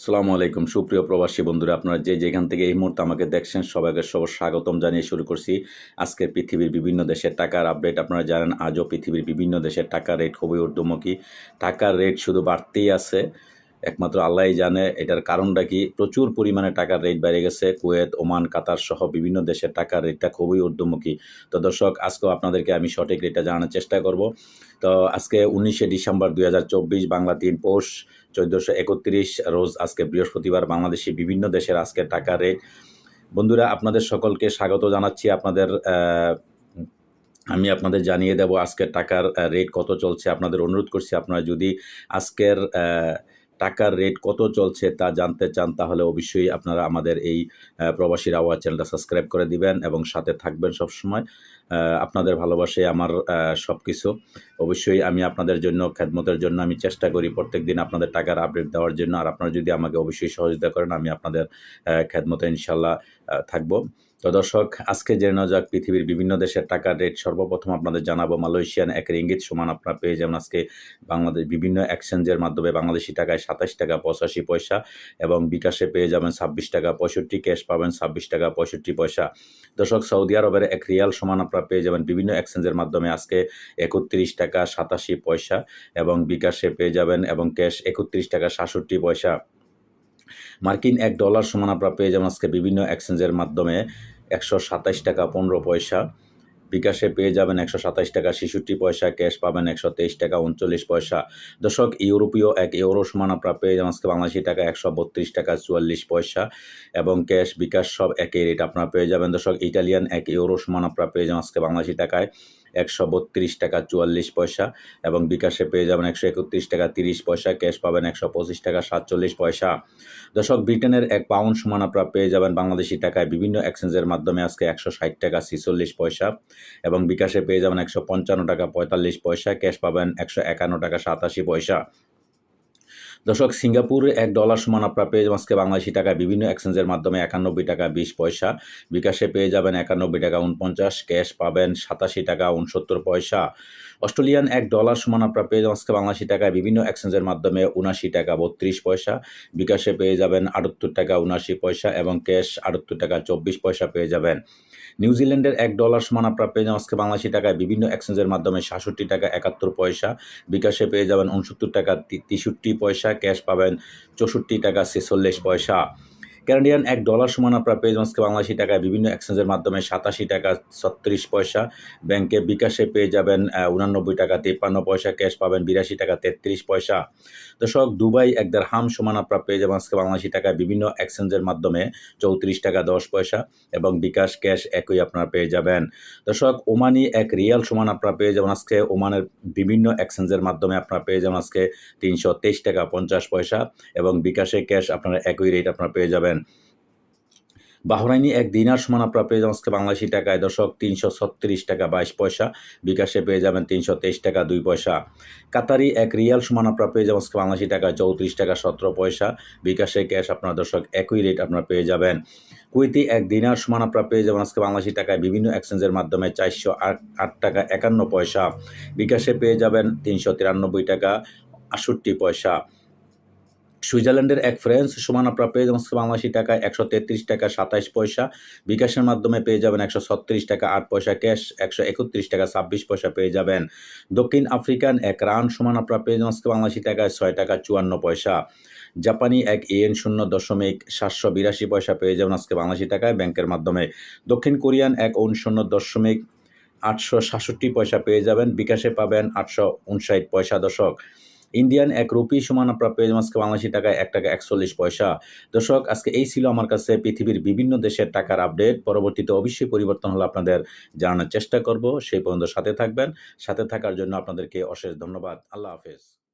সালামু আলাইকুম। সুপ্রিয় প্রবাসী বন্ধুরা, আপনারা যে যেখান থেকে এই মুহূর্তে আমাকে দেখছেন, সবাইকে সব স্বাগতম জানিয়ে শুরু করছি। আজকের পৃথিবীর বিভিন্ন দেশের টাকার আপডেট আপনারা জানেন, আজও পৃথিবীর বিভিন্ন দেশের টাকার রেট খুবই ঊর্ধ্বমুখী। টাকার রেট শুধু বাড়তেই আছে। একমাত্র আল্লাহই জানে, এটার কারণটা কি? প্রচুর পরিমাণে টাকার রেট বেড়ে গেছে। কুয়েত, ওমান, কাতার সহ বিভিন্ন দেশের টাকার রেটটা খুবই ঊর্ধ্বমুখী। তো দর্শক, আজকেও আপনাদেরকে আমি সঠিক রেটটা জানানোর চেষ্টা করব। তো আজকে উনিশে ডিসেম্বর দুই হাজার চব্বিশ, বাংলা তিন পৌষ, চোদ্দোশো একত্রিশ, রোজ আজকে বৃহস্পতিবার, বাংলাদেশে বিভিন্ন দেশের আজকে টাকার রেট। বন্ধুরা, আপনাদের সকলকে স্বাগত জানাচ্ছি। আপনাদের আমি আপনাদের জানিয়ে দেব আজকের টাকার রেট কত চলছে। আপনাদের অনুরোধ করছি, আপনারা যদি আজকের টাকার রেট কত চলছে তা জানতে চান তাহলে অবশ্যই আপনারা আমাদের এই প্রবাসীর আওয়াজ চ্যানেলটা সাবস্ক্রাইব করে দিবেন এবং সাথে থাকবেন সবসময়। আহ, আপনাদের ভালোবাসে আমার সব কিছু অবশ্যই আমি আপনাদের জন্য খেদমতের জন্য আমি চেষ্টা করি প্রত্যেক দিন আপনাদের টাকার আপডেট দেওয়ার জন্য। আর আপনারা যদি আমাকে অবশ্যই সহযোগিতা করেন আমি আপনাদের খেদমতে ইনশাল্লাহ থাকব। তো দর্শক, আজকে জেনে নেওয়া যাক পৃথিবীর বিভিন্ন দেশের টাকার রেট। সর্বপ্রথম আপনাদের জানাব মালয়েশিয়ান এক রিঙ্গিত সমান আপনারা পেয়ে যাবেন আজকে বাংলাদেশ বিভিন্ন এক্সচেঞ্জের মাধ্যমে বাংলাদেশি টাকায় সাতাশ টাকা পঁচাশি পয়সা এবং বিকাশে পেয়ে যাবেন ছাব্বিশ টাকা পঁয়ষট্টি, ক্যাশ পাবেন ছাব্বিশ টাকা পঁয়ষট্টি পয়সা। দর্শক, সৌদি আরবের এক রিয়াল সমান আপনারা পেয়ে যাবেন বিভিন্ন এক্সচেঞ্জের মাধ্যমে আজকে একত্রিশ টাকা সাতাশি পয়সা এবং বিকাশে পেয়ে যাবেন এবং ক্যাশ একত্রিশ টাকা সাতষট্টি পয়সা। মার্কিন এক ডলার সমান আপনারা পেয়ে যাবেন আজকে বিভিন্ন এক্সচেঞ্জের মাধ্যমে একশো সাতাশ টাকা পনেরো পয়সা। বিকাশে পেয়ে যাবেন একশো সাতাশ টাকা ছেষট্টি পয়সা, ক্যাশ পাবেন একশো তেইশ টাকা উনচল্লিশ পয়সা। দর্শক, ইউরোপীয় এক ইউরো সমান আপনারা পেয়ে যাবেন আজকে বাংলাদেশি টাকা একশো বত্রিশ টাকা চুয়াল্লিশ পয়সা এবং ক্যাশ, বিকাশ সব একই রেট আপনারা পেয়ে যাবেন। দর্শক, ইটালিয়ান এক ইউরো সমান আপনারা পেয়ে যাবেন আজকে বাংলাদেশি টাকায়। একশো বত্রিশ টাকা চুয়াল্লিশ পয়সা এবং বিকাশে পেয়ে যাবেন একশো একত্রিশ টাকা তিরিশ পয়সা, ক্যাশ পাবেন একশো পঁচিশ টাকা সাতচল্লিশ পয়সা। দর্শক, ব্রিটেনের এক পাউন্ড সমান আপনারা পেয়ে যাবেন বাংলাদেশি টাকায় বিভিন্ন এক্সচেঞ্জের মাধ্যমে আজকে একশো ষাট টাকা ছিচল্লিশ পয়সা এবং বিকাশে পেয়ে যাবেন একশো পঞ্চান্ন টাকা পঁয়তাল্লিশ পয়সা, ক্যাশ পাবেন একশো একান্ন টাকা সাতাশি পয়সা। দর্শক, সিঙ্গাপুরে এক ডলার সমান আপনারা পেয়ে আজকে বাংলাদেশি টাকায় বিভিন্ন এক্সচেঞ্জের মাধ্যমে একানব্বই টাকা বিশ পয়সা। বিকাশে পেয়ে যাবেন একানব্বই টাকা উনপঞ্চাশ ক্যাশ পাবেন সাতাশি টাকা উনসত্তর পয়সা। অস্ট্রেলিয়ান এক ডলার সমান আপনারা পেয়ে আজকে বাংলাদেশি টাকায় বিভিন্ন এক্সচেঞ্জের মাধ্যমে উনাশি টাকা বত্রিশ পয়সা। বিকাশে পেয়ে যাবেন আটাত্তর টাকা উনাশি পয়সা এবং ক্যাশ আটাত্তর টাকা চব্বিশ পয়সা পেয়ে যাবেন। নিউজিল্যান্ডের এক ডলার সমান আপনারা পেয়ে যাবেন আজকে বাংলাদেশি টাকায় বিভিন্ন এক্সচেঞ্জের মাধ্যমে সাতষট্টি টাকা একাত্তর পয়সা। বিকাশে পেয়ে যাবেন উনসত্তর টাকা তেষট্টি পয়সা। ক্যাশ পাবেন চৌষট্টি টাকা ছেচল্লিশ পয়সা। ক্যানাডিয়ান এক ডলার সমান আপনারা পেয়ে যাবেন বাংলাদেশি টাকায় বিভিন্ন এক্সচেঞ্জের মাধ্যমে সাতাশি টাকা, ছত্রিশ পয়সা। ব্যাংকে বিকাশে পেয়ে যাবেন উনানব্বই টাকা, তিপ্পান্ন পয়সা। ক্যাশ পাবেন বিরাশি টাকা, তেত্রিশ পয়সা। দর্শক, দুবাই এক হাম সমান আপনারা পেয়ে যাবেন আজকে বাংলাদেশি টাকায় বিভিন্ন এক্সচেঞ্জের মাধ্যমে, চৌত্রিশ টাকা, দশ পয়সা। এবং বিকাশ ক্যাশ একই আপনারা পেয়ে যাবেন। দর্শক, ওমানি এক রিয়াল সমান আপনারা পেয়ে যাবেন আজকে। ওমানের বিভিন্ন এক্সচেঞ্জের মাধ্যমে আপনারা পেয়ে যাবেন আজকে তিনশো তেইশ টাকা, পঞ্চাশ পয়সা। এবং বিকাশে ক্যাশ আপনারা একই রেট আপনারা পেয়ে যাবেন। বাহরাইনি এক দিনার সমান আপনারা পেয়ে যাবেন আজকে বাংলাদেশি টাকায় দশক তিনশো ছত্রিশ টাকা বাইশ পয়সা, বিকাশে পেয়ে যাবেন তিনশো তেইশ টাকা দুই পয়সা। কাতারি এক রিয়াল সমান আপনারা পেয়ে যাবেন আজকে বাংলাদেশি টাকায় চৌত্রিশ টাকা সতেরো পয়সা, বিকাশে ক্যাশ আপনার দর্শক একই রেট আপনারা পেয়ে যাবেন। কুইতি এক দিনার সমান আপনারা পেয়ে যাবেন আজকে বাংলাদেশি টাকায় বিভিন্ন এক্সচেঞ্জের মাধ্যমে চারশো আট টাকা একান্ন পয়সা, বিকাশে পেয়ে যাবেন তিনশো তিরানব্বই টাকা আটষট্টি পয়সা। সুইজারল্যান্ডের এক ফ্রেন্স সমান আপনারা পেয়ে যাবেন বাংলাদেশি টাকায় একশো তেত্রিশ টাকা সাতাইশ পয়সা। বিকাশের মাধ্যমে পেয়ে যাবেন একশো ছত্রিশ টাকা আট পয়সা ক্যাশ, একশো একত্রিশ টাকা ছাব্বিশ পয়সা পেয়ে যাবেন। দক্ষিণ আফ্রিকান এক রান সমান আপনারা পেয়ে যাবেন বাংলাদেশি টাকায় ছয় টাকা চুয়ান্ন পয়সা। জাপানি এক এন শূন্য দশমিক সাতশো বিরাশি পয়সা পেয়ে যাবেন আজকে বাংলাদেশি টাকায় ব্যাংকের মাধ্যমে। দক্ষিণ কোরিয়ান এক ওন শূন্য দশমিক আটশো সাতষট্টি পয়সা পেয়ে যাবেন। বিকাশে পাবেন আটশো উনষাট পয়সা দশক। ইন্ডিয়ান এক রুপি সমান আপনার পেয়ে আজকে বাংলাদেশি টাকায় এক টাকা একচল্লিশ পয়সা। দর্শক, আজকে এই ছিল আমার কাছে পৃথিবীর বিভিন্ন দেশের টাকার আপডেট পরবর্তীতে অবশ্যই পরিবর্তন হলে আপনাদের জানানোর চেষ্টা করব। সেই পর্যন্ত সাথে থাকবেন। সাথে থাকার জন্য আপনাদেরকে অশেষ ধন্যবাদ। আল্লাহ হাফেজ।